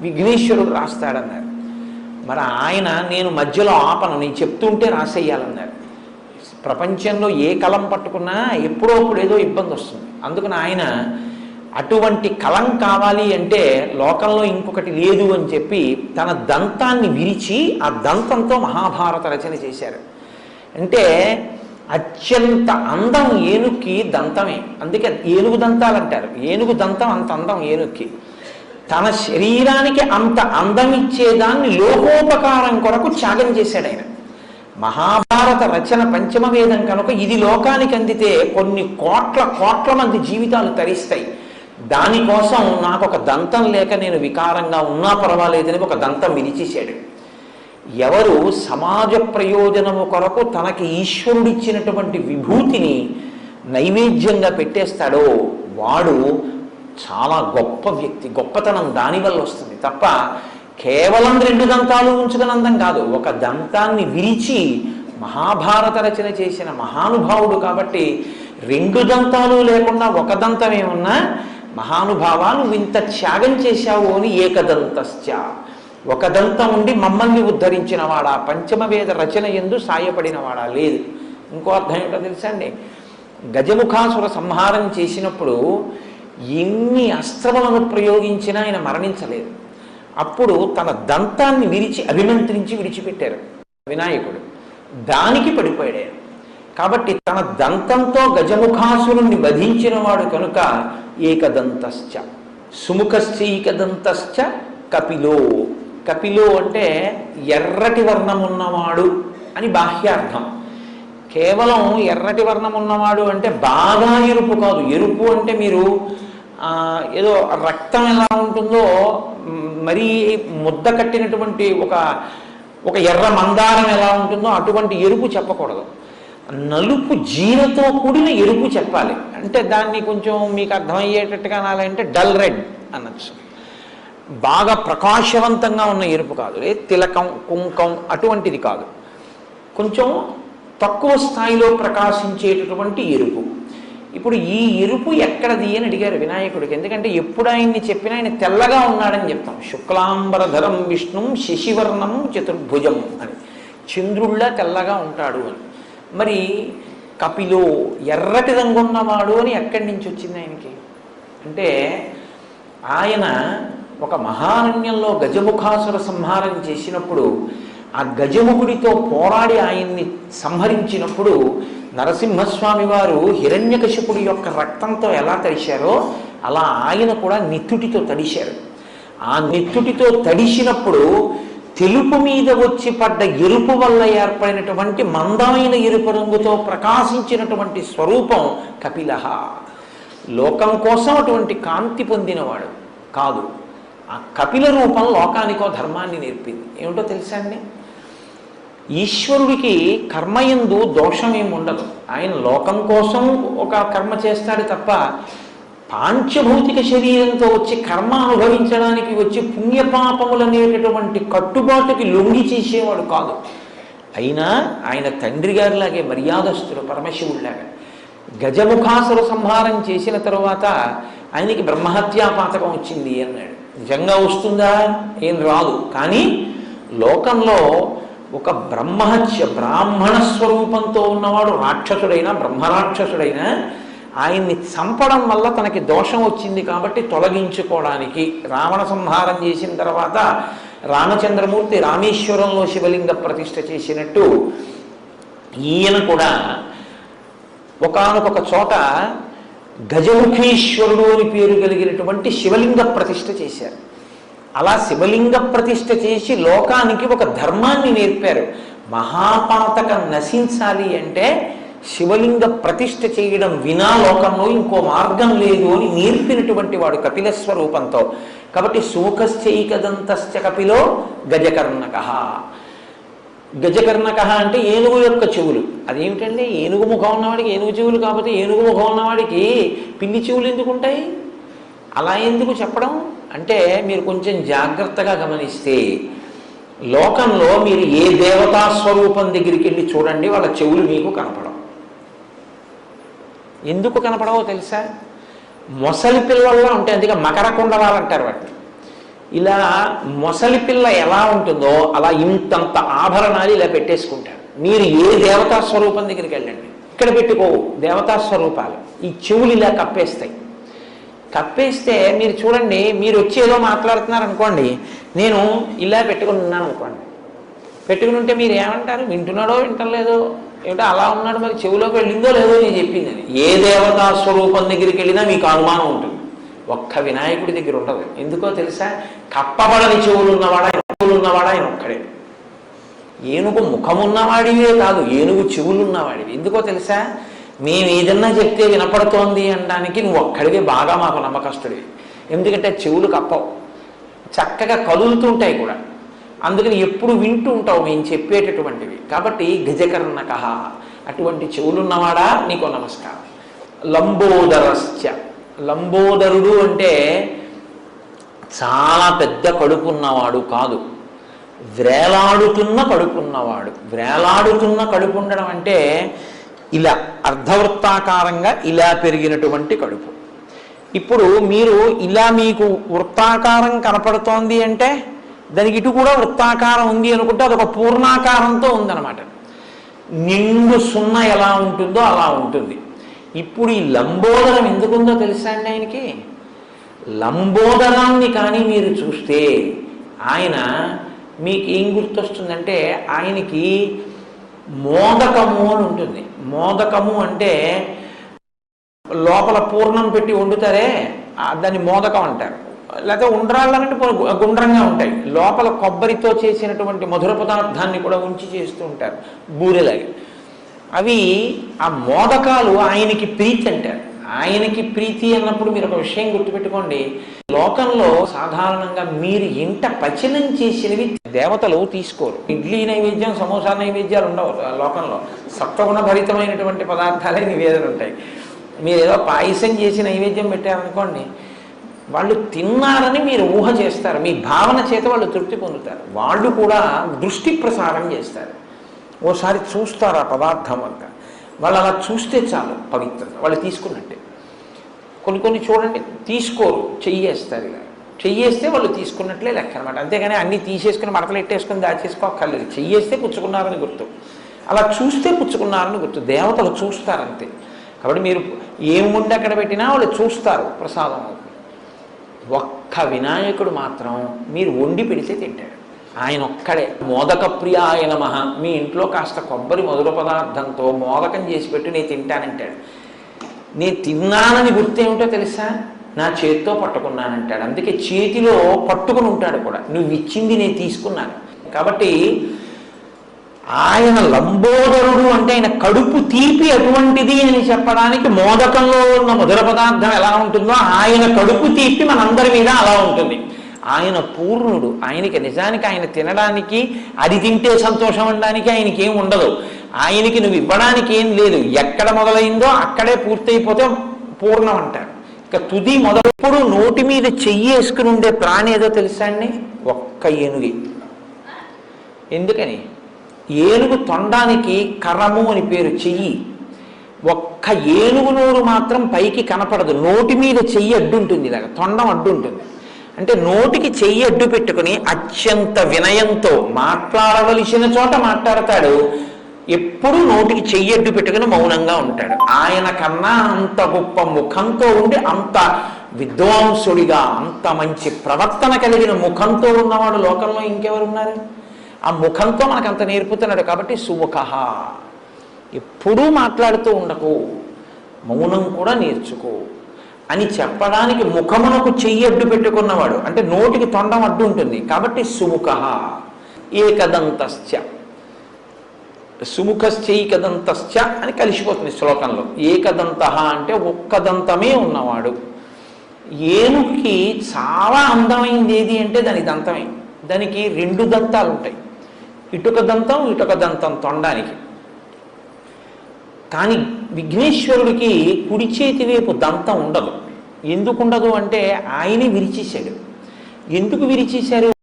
విఘ్నేశ్వరుడు రాస్తాడన్నారు. మరి ఆయన నేను మధ్యలో ఆపను నేను చెప్తుంటే రాసేయాలన్నారు. ప్రపంచంలో ఏ కలం పట్టుకున్నా ఎప్పుడో అప్పుడు ఏదో ఇబ్బంది వస్తుంది. అందుకని ఆయన అటువంటి కలం కావాలి అంటే లోకంలో ఇంకొకటి లేదు అని చెప్పి తన దంతాన్ని విరిచి ఆ దంతంతో మహాభారత రచన చేశారు. అంటే అత్యంత అందం ఏనుక్కి దంతమే. అందుకే ఏనుగు దంతాలు అంటారు ఏనుగు దంతం అంత అందం ఏనుక్కి. తన శరీరానికి అంత అందమిచ్చేదాన్ని లోకోపకారం కొరకు త్యాగం చేశాడు ఆయన. మహాభారత రచన పంచమ వేదం కనుక ఇది లోకానికి అందితే కొన్ని కోట్ల కోట్ల మంది జీవితాలు తరిస్తాయి. దానికోసం నాకు ఒక దంతం లేక నేను వికారంగా ఉన్నా పర్వాలేదని ఒక దంతం విరిచేశాడు ఎవరు సమాజ ప్రయోజనము కొరకు తనకి ఈశ్వరుడిచ్చినటువంటి విభూతిని నైవేద్యంగా పెట్టేస్తాడో వాడు చాలా గొప్ప వ్యక్తి గొప్పతనం దానివల్ల వస్తుంది. తప్ప కేవలం రెండు దంతాలు ఉంచుకుని అందం కాదు ఒక దంతాన్ని విరిచి మహాభారత రచన చేసిన మహానుభావుడు కాబట్టి రెండు దంతాలు లేకుండా ఒక దంతం ఏమున్నా మహానుభావాలు నువ్వు ఇంత త్యాగం చేశావు అని ఏకదంతశ్చ. ఒక దంతం ఉండి మమ్మల్ని ఉద్ధరించిన వాడా పంచమ వేద రచన ఎందు సాయపడినవాడా? లేదు. ఇంకో అర్థం ఏంటో తెలుసా అండి? గజముఖాసుర సంహారం చేసినప్పుడు ఎన్ని అస్త్రములను ప్రయోగించినా ఆయన మరణించలేదు. అప్పుడు తన దంతాన్ని విరిచి అభిమంత్రించి విడిచిపెట్టారు. వినాయకుడు. దానికి పడిపోయాడు. కాబట్టి తన దంతంతో గజముఖాసురుణ్ణి వధించిన వాడు కనుక ఏకదంతశ్చ. సుముఖశ్చైకదంతశ్చ కపిలో. కపిలో అంటే ఎర్రటి వర్ణం ఉన్నవాడు అని బాహ్యార్థం. కేవలం ఎర్రటి వర్ణం ఉన్నవాడు అంటే బాగా ఎరుపు కాదు. ఎరుపు అంటే మీరు ఏదో రక్తం ఎలా ఉంటుందో మరీ ముద్ద కట్టినటువంటి ఒక ఒక ఎర్ర మందారం ఎలా ఉంటుందో అటువంటి ఎరుపు చెప్పకూడదు. నలుపు జీరతో కూడిన ఎరుపు చెప్పాలి. అంటే దాన్ని కొంచెం మీకు అర్థమయ్యేటట్టుగా అనాలంటే డల్ రెడ్ అనొచ్చు. బాగా ప్రకాశవంతంగా ఉన్న ఎరుపు కాదు. తిలకం కుంకం అటువంటిది కాదు. కొంచెం తక్కువ స్థాయిలో ప్రకాశించేటటువంటి ఎరుపు. ఇప్పుడు ఈ ఎరుపు ఎక్కడది అని అడిగారు వినాయకుడికి. ఎందుకంటే ఎప్పుడు ఆయన్ని చెప్పినా ఆయన తెల్లగా ఉన్నాడని చెప్తాం. శుక్లాంబరధరం విష్ణుం శశివర్ణం చతుర్భుజం అని. చంద్రుళ్ళ తెల్లగా ఉంటాడు అని. మరి కపిలో ఎర్రటి రంగున్నవాడు అని ఎక్కడి నుంచి వచ్చింది ఆయనకి? అంటే ఆయన ఒక మహారణ్యంలో గజముఖాసుర సంహారం చేసినప్పుడు ఆ గజముఖుడితో పోరాడి ఆయన్ని సంహరించినప్పుడు నరసింహస్వామి వారు హిరణ్యకశిపుడి యొక్క రక్తంతో ఎలా తడిశారో అలా ఆయన కూడా నిత్తుటితో తడిశారు. ఆ నిత్తుటితో తడిసినప్పుడు తెలుపు మీద వచ్చి పడ్డ ఎరుపు వల్ల ఏర్పడినటువంటి మందమైన ఎరుపు రంగుతో ప్రకాశించినటువంటి స్వరూపం కపిలహ. లోకం కోసం అటువంటి కాంతి పొందినవాడు కాదు. ఆ కపిల రూపం లోకానికో ధర్మాన్ని నేర్పింది. ఏమిటో తెలుసా అండి? ఈశ్వరుడికి కర్మయందు దోషం ఏమి ఉండదు. ఆయన లోకం కోసం ఒక కర్మ చేస్తాడు తప్ప పాంచభౌతిక శరీరంతో వచ్చి కర్మ అనుభవించడానికి వచ్చి పుణ్యపాపములు అనేటటువంటి కట్టుబాటుకి లొంగి చేసేవాడు కాదు. అయినా ఆయన తండ్రి గారిలాగే మర్యాదస్తుడు పరమశివుడిలాగా గజముఖాసుర సంహారం చేసిన తర్వాత ఆయనకి బ్రహ్మహత్యా పాతకం వచ్చింది అన్నాడు. నిజంగా వస్తుందా? ఏం రాదు. కానీ లోకంలో ఒక బ్రహ్మహత్య బ్రాహ్మణ స్వరూపంతో ఉన్నవాడు రాక్షసుడైనా బ్రహ్మరాక్షసుడైనా ఆయన్ని చంపడం వల్ల తనకి దోషం వచ్చింది కాబట్టి తొలగించుకోవడానికి రావణ సంహారం చేసిన తర్వాత రామచంద్రమూర్తి రామేశ్వరంలో శివలింగ ప్రతిష్ఠ చేసినట్టు ఈయన కూడా ఒకానొక చోట గజముఖీశ్వరుడు అని పేరు కలిగినటువంటి శివలింగ ప్రతిష్ట చేశారు. అలా శివలింగ ప్రతిష్ఠ చేసి లోకానికి ఒక ధర్మాన్ని నేర్పారు. మహాపాతకం నశించాలి అంటే శివలింగ ప్రతిష్ఠ చేయడం వినా లోకంలో ఇంకో మార్గం లేదు అని నేర్పినటువంటి వాడు కపిల స్వరూపంతో. కాబట్టి శోకశ్చైకదంతశ్చ కపిలో గజకర్ణక. గజకర్ణక అంటే ఏనుగు యొక్క చెవులు. అదేమిటండి? ఏనుగు ముఖం ఉన్నవాడికి ఏనుగు చెవులు కాకపోతే ఏనుగు ముఖం ఉన్నవాడికి పిల్లి చెవులు ఎందుకు ఉంటాయి అలా ఎందుకు చెప్పడం? అంటే మీరు కొంచెం జాగ్రత్తగా గమనిస్తే లోకంలో మీరు ఏ దేవతా స్వరూపం దగ్గరికి వెళ్ళి చూడండి వాళ్ళ చెవులు మీకు కనపడవు. ఎందుకు కనపడవో తెలుసా? మొసలి పిల్లల్లో ఉంటాయి అందుకే మకర కుండలాలు అంటారు వాటిని. ఇలా మొసలి పిల్ల ఎలా ఉంటుందో అలా ఇంతంత ఆభరణాలు ఇలా పెట్టేసుకుంటారు. మీరు ఏ దేవతా స్వరూపం దగ్గరికి వెళ్ళండి ఇక్కడ పెట్టుకోవు దేవతా స్వరూపాలు. ఈ చెవులు ఇలా కప్పేస్తాయి. కప్పేస్తే మీరు చూడండి మీరు వచ్చి ఏదో మాట్లాడుతున్నారు అనుకోండి నేను ఇలా పెట్టుకుని ఉన్నాను అనుకోండి. పెట్టుకుని ఉంటే మీరు ఏమంటారు? వింటున్నాడో వింటలేదో? ఏమిటో అలా ఉన్నాడు మరి చెవిలోకి వెళ్ళిందో లేదో నేను చెప్పింది అది. ఏ దేవతా స్వరూపం దగ్గరికి వెళ్ళినా మీకు అనుమానం ఉంటుంది. ఒక్క వినాయకుడి దగ్గర ఉండదు. ఎందుకో తెలుసా? కప్పబడని చెవులు ఉన్నవాడా చెవులు ఉన్నవాడా ఆయన ఒక్కడే. ఏనుగు ముఖమున్నవాడివే కాదు ఏనుగు చెవులున్నవాడివి ఎందుకో తెలుసా? మేము ఏదన్నా చెప్తే వినపడుతోంది అనడానికి నువ్వు ఒక్కడివే బాగా మాకు నమ్మకస్తుడివి. ఎందుకంటే చెవులు కప్పవు. చక్కగా కదులుతుంటాయి కూడా. అందుకని ఎప్పుడు వింటూ ఉంటావు మేము చెప్పేటటువంటివి. కాబట్టి గజకర్ణక అటువంటి చెవులున్నవాడా? నీకు నమస్కారం. లంబోదరస్య లంబోదరుడు అంటే చాలా పెద్ద కడుపున్నవాడు కాదు. వ్రేలాడుతున్న కడుపున్నవాడు. వ్రేలాడుతున్న కడుపు ఉండడం అంటే ఇలా అర్ధవృత్తాకారంగా ఇలా పెరిగినటువంటి కడుపు. ఇప్పుడు మీరు ఇలా మీకు వృత్తాకారం కనపడుతోంది అంటే దానికి ఇటు కూడా వృత్తాకారం ఉంది అనుకుంటే అదొక పూర్ణాకారంతో ఉందన్నమాట. నిండు సున్న ఎలా ఉంటుందో అలా ఉంటుంది. ఇప్పుడు ఈ లంబోదరం ఎందుకుందో తెలుసా అండి ఆయనకి? లంబోదరాన్ని కానీ మీరు చూస్తే ఆయన మీకు ఏం గుర్తొస్తుందంటే ఆయనకి మోదకము అని ఉంటుంది. మోదకము అంటే లోపల పూర్ణం పెట్టి వండుతారే దాన్ని మోదకం అంటారు. లేకపోతే ఉండ్రాళ్ళనంటే గుండ్రంగా ఉంటాయి. లోపల కొబ్బరితో చేసినటువంటి మధుర పదార్థాన్ని కూడా ఉంచి చేస్తూ ఉంటారు. బూరెలాగా. అవి ఆ మోదకాలు ఆయనకి ప్రీతి అంటారు. ఆయనకి ప్రీతి అన్నప్పుడు మీరు ఒక విషయం గుర్తుపెట్టుకోండి. లోకంలో సాధారణంగా మీరు ఇంట పచనం చేసినవి దేవతలు తీసుకోరు. ఇడ్లీ నైవేద్యం సమోసా నైవేద్యాలు ఉండవు ఆ లోకంలో. సత్వగుణ భరితమైనటువంటి పదార్థాలే నివేదన ఉంటాయి. మీరు ఏదో పాయసం చేసి నైవేద్యం పెట్టారనుకోండి వాళ్ళు తిన్నారని మీరు ఊహ చేస్తారు. మీ భావన చేత వాళ్ళు తృప్తి పొందుతారు. వాళ్ళు కూడా దృష్టి ప్రసారం చేస్తారు. ఓసారి చూస్తారు ఆ పదార్థం అంతా? వాళ్ళు అలా చూస్తే చాలు పవిత్రత. వాళ్ళు తీసుకున్నట్టే. కొన్ని కొన్ని చూడండి తీసుకోరు. చెయ్యేస్తారు ఇలా చెయ్యేస్తే వాళ్ళు తీసుకున్నట్లే లెక్క అనమాట అంతేగాని అన్నీ తీసేసుకుని మడతలు ఎట్టేసుకుని దాచేసుకోక్కర్లేదు చెయ్యేస్తే పుచ్చుకున్నారని గుర్తు. అలా చూస్తే పుచ్చుకున్నారని గుర్తు. దేవతలు చూస్తారు అంతే కాబట్టి మీరు ఏం ఉండి అక్కడ పెట్టినా వాళ్ళు చూస్తారు ప్రసాదం అవుతుంది ఒక్క వినాయకుడు మాత్రం మీరు వండి పెడితే తింటాడు. ఆయన ఒక్కడే. మోదక ప్రియ ఆయన మహా మీ ఇంట్లో కాస్త కొబ్బరి మధుర పదార్థంతో మోదకం చేసి పెట్టి నేను తింటానంటాడు. నేను తిన్నానని గుర్తేమిటో తెలుసా? నా చేత్తో పట్టుకున్నానంటాడు. అందుకే చేతిలో పట్టుకుని ఉంటాడు కూడా. నువ్వు ఇచ్చింది నేను తీసుకున్నాను. కాబట్టి ఆయన లంబోదరుడు అంటే ఆయన కడుపు తీపి అటువంటిది అని చెప్పడానికి మోదకంలో ఉన్న మధుర పదార్థం ఎలా ఉంటుందో ఆయన కడుపు తీపి మనందరి మీద అలా ఉంటుంది. ఆయన పూర్ణుడు. ఆయనకి నిజానికి ఆయన తినడానికి అది తింటే సంతోషం అనడానికి ఆయనకి ఏం ఉండదు. ఆయనకి నువ్వు ఇవ్వడానికి ఏం లేదు. ఎక్కడ మొదలైందో అక్కడే పూర్తయిపోతే పూర్ణం అంటారు. ఇక తుది మొదలప్పుడు నోటి మీద చెయ్యి వేసుకుని ఉండే ప్రాణి ఏదో తెలుసా అండి? ఒక్క ఏనుగి. ఎందుకని? ఏనుగు తొండానికి కరము అని పేరు చెయ్యి. ఒక్క ఏనుగు నోరు మాత్రం పైకి కనపడదు. నోటి మీద చెయ్యి అడ్డుంటుంది ఇలాగ. తొండం అడ్డుంటుంది. అంటే నోటికి చెయ్యి అడ్డు పెట్టుకుని అత్యంత వినయంతో మాట్లాడవలసిన చోట మాట్లాడతాడు. ఎప్పుడు నోటికి చెయ్యి అడ్డు పెట్టుకుని మౌనంగా ఉంటాడు. ఆయన కన్నా అంత గొప్ప ముఖంతో ఉండి అంత విద్వాంసుడిగా అంత మంచి ప్రవర్తన కలిగిన ముఖంతో ఉన్నవాడు లోకంలో ఇంకెవరున్నారు? ఆ ముఖంతో మనకు అంత నేర్పుతున్నాడు కాబట్టి సుముఖ. ఎప్పుడూ మాట్లాడుతూ ఉండకు. మౌనం కూడా నేర్చుకో. అని చెప్పడానికి ముఖమునకు చెయ్యి అడ్డు పెట్టుకున్నవాడు. అంటే నోటికి తొండం అడ్డు ఉంటుంది. కాబట్టి సుముఖ ఏకదంతశ్చ. సుముఖశ్చైకదంతశ్చ అని కలిసిపోతుంది శ్లోకంలో. ఏకదంత అంటే ఒక్కదంతమే ఉన్నవాడు. ఏనుగుకి చాలా అందమైంది ఏది అంటే దాని దంతమే. దానికి రెండు దంతాలు ఉంటాయి ఇటుక దంతం ఇటుక దంతం తొండానికి. కానీ విఘ్నేశ్వరుడికి కుడి చేతి వైపు దంతం ఉండదు. ఎందుకు ఉండదు అంటే ఆయనే విరిచేశాడు. ఎందుకు విరిచేశారు?